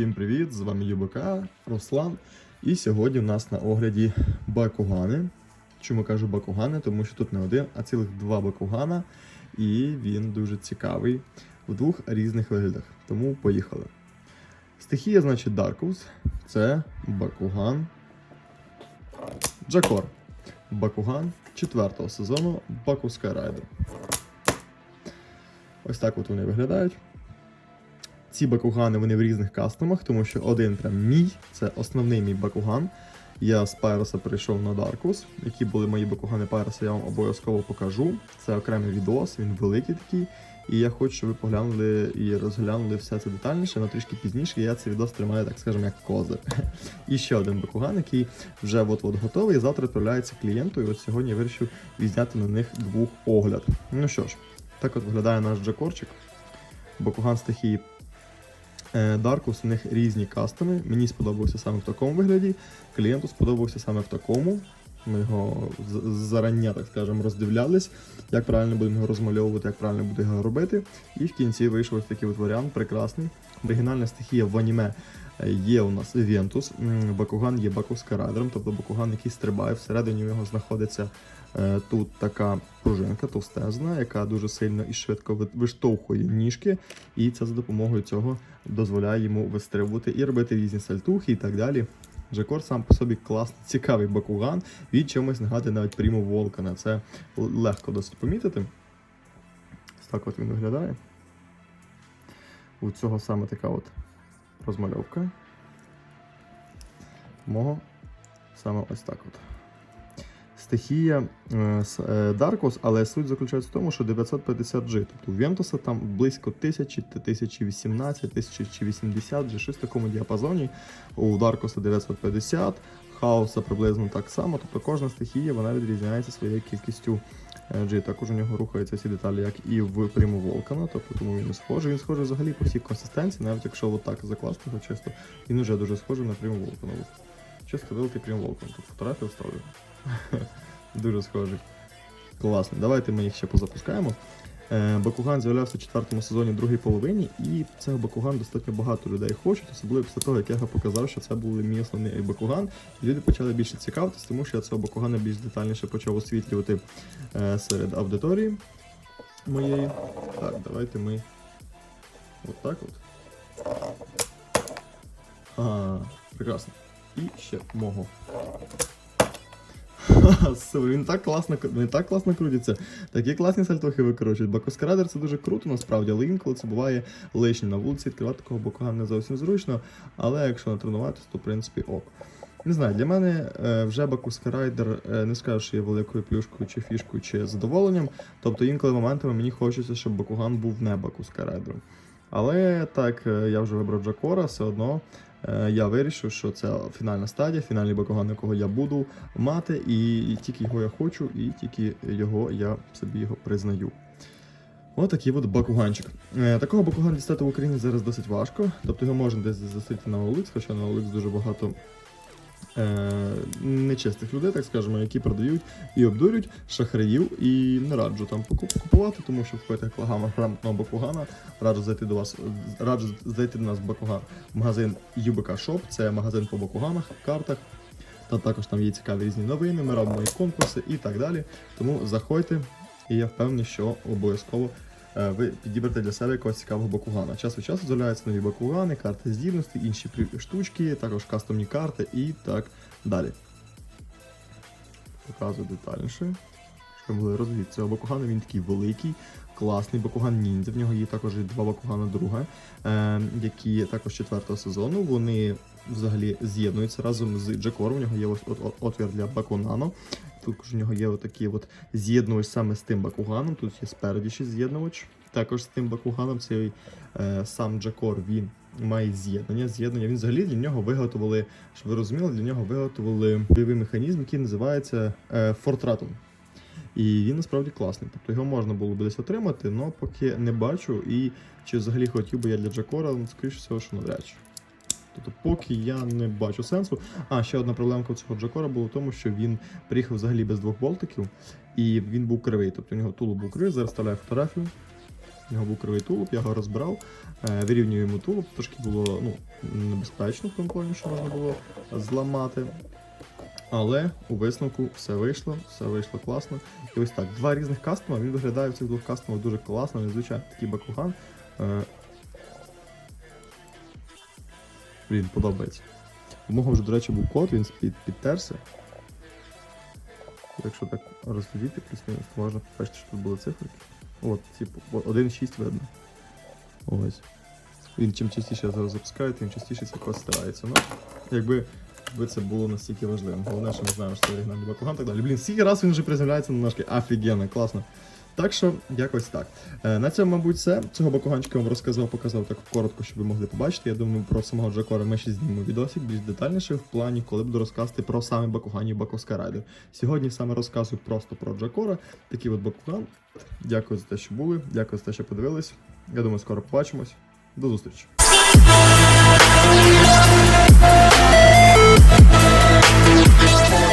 Всім привіт! З вами ЮБК, Руслан. І сьогодні в нас на огляді бакугани. Чому кажу бакугани? Тому що тут не один, а цілих два бакугана. І він дуже цікавий в двох різних виглядах. Тому поїхали. Стихія, значить, Даркус. Це бакуган Джакор. Бакуган четвертого сезону Баку Skyraider. Ось так от вони виглядають. Ці бакугани вони в різних кастомах, тому що один прям мій, це основний мій бакуган. Я з Пайроса перейшов на Даркус. Які були мої бакугани Пайроса, я вам обов'язково покажу. Це окремий відос, він великий такий. І я хочу, щоб ви поглянули і розглянули все це детальніше, але трішки пізніше. Я цей відос тримаю, так скажемо, як козир. І ще один бакуган, який вже от-от готовий. Завтра відправляється клієнту. І от сьогодні я вирішив відзняти на них двох огляд. Ну що ж, так от виглядає наш джакорчик. Бакуган стихії Е, Даркус, у них різні кастоми. Мені сподобався саме в такому вигляді. Клієнту сподобався саме в такому. Ми його зарання, так скажемо, роздивлялись, як правильно будемо його розмальовувати, як правильно буде його робити. І в кінці вийшов ось такий от варіант, прекрасний. Оригінальна стихія в аніме є у нас Вентус. Бакуган є Бакускарайдером, тобто Бакуган, який стрибає, всередині у нього знаходиться е, тут така пружинка товстезна, яка дуже сильно і швидко виштовхує ніжки, і це за допомогою цього дозволяє йому вистрибувати і робити різні сальтухи і так далі. Жакор сам по собі класний, цікавий бакуган. Він чимось нагадує навіть пріму Волкана. Це легко досить помітити. Ось так от він виглядає. У цього саме така от розмальовка. Мого саме ось так от. Стихія е, е, Даркос, але суть заключається в тому, що 950G. Тобто у Вентуса там близько 1000, 1018, 1080 G, щось в такому діапазоні. У Даркоса 950, Хаоса приблизно так само. Тобто кожна стихія вона відрізняється своєю кількістю е, G. Також у нього рухаються всі деталі, як і в приму Волкана, тобто тому він і схожий. Він схожий взагалі по всій консистенції, навіть якщо отак закласти його чисто, він вже дуже схожий на приму Волкана. Чисто великий прям Волкан. Тут фотографію вставлю. Дуже схожий. Класно. Давайте ми їх ще позапускаємо. Е, Бакуган з'являвся в четвертому сезоні другій половині, і цього Бакуган достатньо багато людей хочуть, особливо після того, як я показав, що це був мій основний Бакуган. Люди почали більше цікавитись, тому що я цього Бакугана більш детальніше почав освітлювати е, серед аудиторії моєї. Так, давайте ми. От так от. Ага, прекрасно. І ще мого. Він так класно, він так класно крутиться. Такі класні сальтохи викручують. Бакоскрадер це дуже круто, насправді, але інколи це буває лишнє. На вулиці відкривати такого бокугана не зовсім зручно, але якщо натренуватися, то в принципі ок. Не знаю, для мене е, вже Бакускарайдер е, не скажу, що є великою плюшкою чи фішкою, чи задоволенням. Тобто інколи моментами мені хочеться, щоб Бакуган був не Бакускарайдером. Але так, е, я вже вибрав Джакора, все одно е, я вирішив, що це фінальна стадія, фінальний Бакуган, якого я буду мати, і, тільки його я хочу, і тільки його я собі його признаю. Отакий такий от бакуганчик. Е, такого бакугана дістати в Україні зараз досить важко. Тобто його можна десь застати на Оликс, хоча на Оликс дуже багато нечистих людей, так скажемо, які продають і обдурюють шахраїв. І не раджу там купувати, тому що в пакетах лагама грамотного бакугана раджу зайти до вас, раджу зайти до нас в бакуган магазин UBK Shop, це магазин по бакуганах, картах. Та також там є цікаві різні новини, ми робимо і конкурси і так далі. Тому заходьте, і я впевнений, що обов'язково е, ви підібрате для себе якогось цікавого бакугана. Час від часу з'являються нові бакугани, карти здібності, інші штучки, також кастомні карти і так далі. Показую детальніше. Що могли розуміти. Цього бакугана він такий великий, класний бакуган ніндзя. В нього є також два бакугана друга, е, які також четвертого сезону. Вони взагалі з'єднуються разом з Джакором. У нього є ось от, от, отвір для бакунано. Також у нього є отакий от з'єднувач саме з тим бакуганом. Тут є спереді ще з'єднувач. Також з тим бакуганом цей е, сам Джакор він має з'єднання. З'єднання він взагалі для нього виготовили, щоб ви розуміли, для нього виготовили бойовий механізм, який називається е, Фортратум. І він насправді класний. Тобто його можна було б десь отримати, але поки не бачу. І чи взагалі хотів би я для Джакора, ну, скоріше всього, що навряд чи. Тобто, поки я не бачу сенсу. А, ще одна проблемка цього Джакора була в тому, що він приїхав взагалі без двох болтиків, і він був кривий. Тобто у нього тулуб був кривий, зараз вставляю фотографію. У нього був кривий тулуб, я його розбирав, е, вирівнюю йому тулуб, трошки було ну, небезпечно в тому плані, що можна було зламати. Але у висновку все вийшло, все вийшло класно. І ось так, два різних кастома, він виглядає в цих двох кастомах дуже класно, незвичайно такий бакуган. Блін, подобається. У мого вже, до речі, був код, він під, підтерся. Якщо так розглядіти плюс-мінус, то можна побачити, що тут були циферки. От, типу, о- 1.6 видно. Ось. Він чим частіше зараз запускаю, тим частіше цей код стирається. Ну, якби, якби це було настільки важливим. Головне, що ми знаємо, що це оригінальний бакуган і так далі. Блін, скільки раз він вже приземляється на наш офігенно, класно. Так що, якось так. Е, на цьому, мабуть, все. Цього бакуганчика вам розказав, показав так коротко, щоб ви могли побачити. Я думаю, про самого Джакора ми ще знімемо відосик більш детальніше в плані, коли буду розказувати про саме бакуганів Бакоскарайдер. Сьогодні саме розказую просто про Джакора. Такий от бакуган. Дякую за те, що були. Дякую за те, що подивились. Я думаю, скоро побачимось. До зустрічі. We'll be right back.